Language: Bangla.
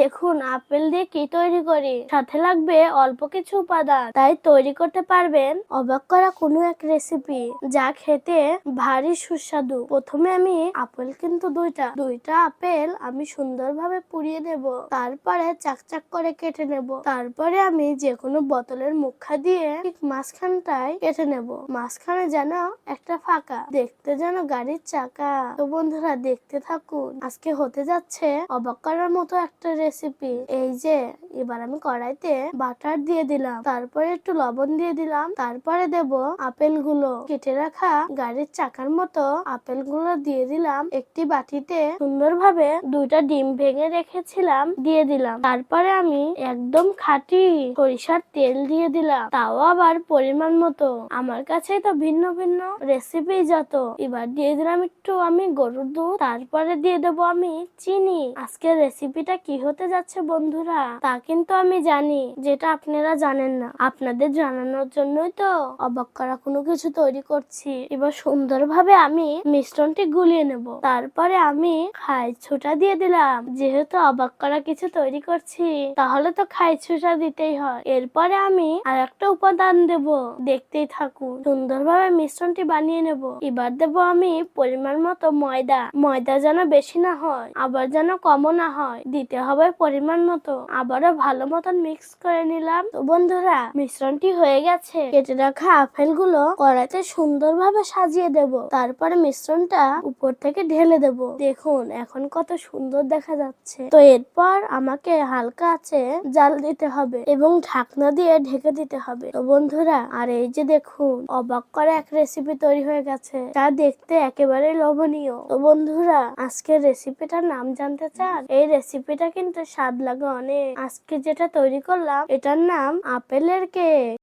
দেখুন, আপেল দিয়ে কি তৈরি করি? সাথে লাগবে অল্প কিছু উপাদান। তাই তৈরি করতে পারবেন অবাক করা কোনো এক রেসিপি যা খেতে ভারী সুস্বাদু। প্রথমে আমি আপেল কিন্তু দুইটা। দুইটা আপেল আমি সুন্দরভাবে পুড়িয়ে নেব তারপরে চাকচাক করে কেটে নেব। তারপরে আমি যে কোনো বোতলের মুখা দিয়ে ঠিক মাঝখানটায় কেটে নেব। মাঝখানে যেন একটা ফাঁকা, দেখতে যেন গাড়ির চাকা। তো বন্ধুরা, দেখতে থাকুন। আজকে হতে যাচ্ছে অবাক করার মতো একটা রেসিপি এই যে, এবার আমি কড়াইতে বাটার দিয়ে দিলাম, তারপরে একটু লবণ দিয়ে দিলাম, তারপরে দেব আপেলগুলো কেটে রাখা গাড়ির চাকার মতো আপেলগুলো দিয়ে দিলাম, একটি বাটিতে সুন্দরভাবে দুইটা ডিম ভেঙে রেখেছিলাম, দিয়ে দিলাম। তারপরে আমি একদম খাঁটি সরিষার তেল দিয়ে দিলাম, তাও আবার পরিমাণ মতো। আমার কাছে তো ভিন্ন ভিন্ন রেসিপি যত। এবার দিয়ে দিলাম একটু আমি গরুর দুধ, তারপরে দিয়ে দেবো আমি চিনি। আজকের রেসিপিটা কি হতে যাচ্ছে বন্ধুরা, তা কিন্তু আমি জানি, যেটা আপনারা জানেন না। আপনাদের জানানোর জন্যই তো অবাক করা কোনো কিছু তৈরি করছি। এবার সুন্দরভাবে আমি মিশ্রণটি গুলিয়ে নেব। তারপরে আমি খাই ছোটা দিয়ে দিলাম। যেহেতু অবাক করা কিছু তৈরি করছি, তাহলে তো খাই ছোটা দিতেই হয়। এরপরে আমি আর একটা উপাদান দেব। দেখতেই থাকুন, সুন্দরভাবে মিশ্রণটি বানিয়ে নেব। এবার দেব আমি পরিমাণ মতো ময়দা। ময়দা যেন বেশি না হয়, আবার যেন কমও না হয়। দিতে হবে পরিমাণ মতো। আবারও ভালো মতন মিক্স করে নিলাম। তো বন্ধুরা, মিশ্রণটি হয়ে গেছে। কেটে রাখা আপেলগুলো কড়াইতে সুন্দরভাবে সাজিয়ে দেব। তারপরে মিশ্রণটা উপর থেকে ঢেলে দেব। দেখুন, এখন কত সুন্দর দেখা যাচ্ছে। তো এরপর আমাকে হালকা আছে জাল দিতে হবে এবং ঢাকনা দিয়ে ঢেকে দিতে হবে। তো বন্ধুরা, আর এই যে দেখুন, অবাক করা এক রেসিপি তৈরি হয়ে গেছে। তা দেখতে একেবারে লোভনীয়। তো বন্ধুরা, আজকের রেসিপিটার নাম জানতে চান? এই রেসিপিটা কিন্তু স্বাদ লাগে অনেক। আজকে যেটা তৈরি করলাম এটার নাম আপেলের কেক।